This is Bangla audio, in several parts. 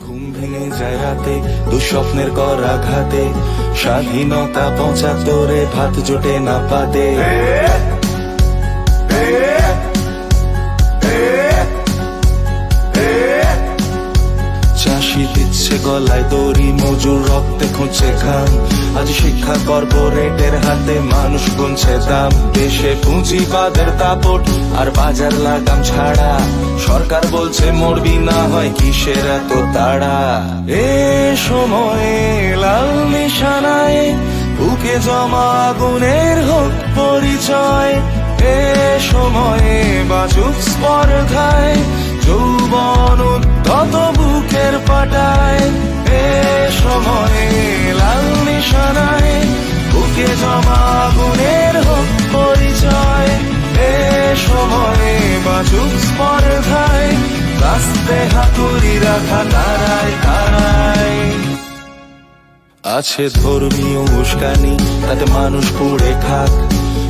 ঘুম ভেঙে যায় রাতে দুঃস্বপ্নের কর আঘাতে। স্বাধীনতা পঁচাত্তরে ভাত জোটে না পাতে। চাষি গলায় দড়ি, মজুর রক্তে খুঁজছে খান আজ শিক্ষা কর্পোরেটের হাতে মানুষ গুনছে দাম। দেশে পুঁজিবাদের দাপট আর বাজার লাগাম ছাড়া। সরকার বলছে মরবি না হয় কিসের এত তাড়া। এ সময়ে লাল নিশানায় বুকে জমা আগুনের হোক পরিচয়। এ সময়ে বাজুক স্পর্ধায় রাস্তে হাতুড়ি রাখা, তারায় তারায়। আছে ধর্মীয় উস্কানি, তাতে মানুষ পুড়ে খাক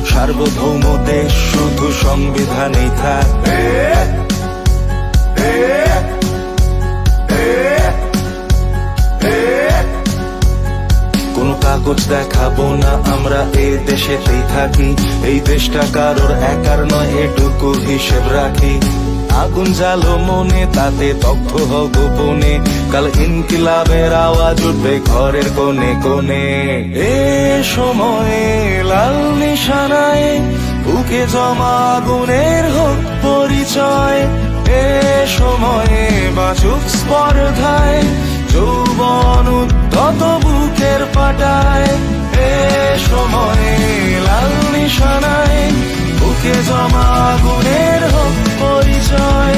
সার্বভৌম দেশ শুধু সংবিধানেই থাক। কোনো কাগজ দেখাবো না, আমরা এই দেশেতেই থাকি। এই দেশটা কারোর একার নয়, এটুকু হিসেব রাখি। আগুন জ্বালো মনে, তাতে দগ্ধ হ গোপনে। কাল ইনকিলাবের আওয়াজ উঠবে ঘরের কোণে কোণে। এ সময়ে লাল নিশানায় বুকে জমা আগুনের হোক পরিচয়। এ সময়ে বাচুক স্পর্ধায়, যৌবন উদ্যত বুকের পাটায়। এ সময়ে লাল নিশানায় বুকে জমা আগুনের হোক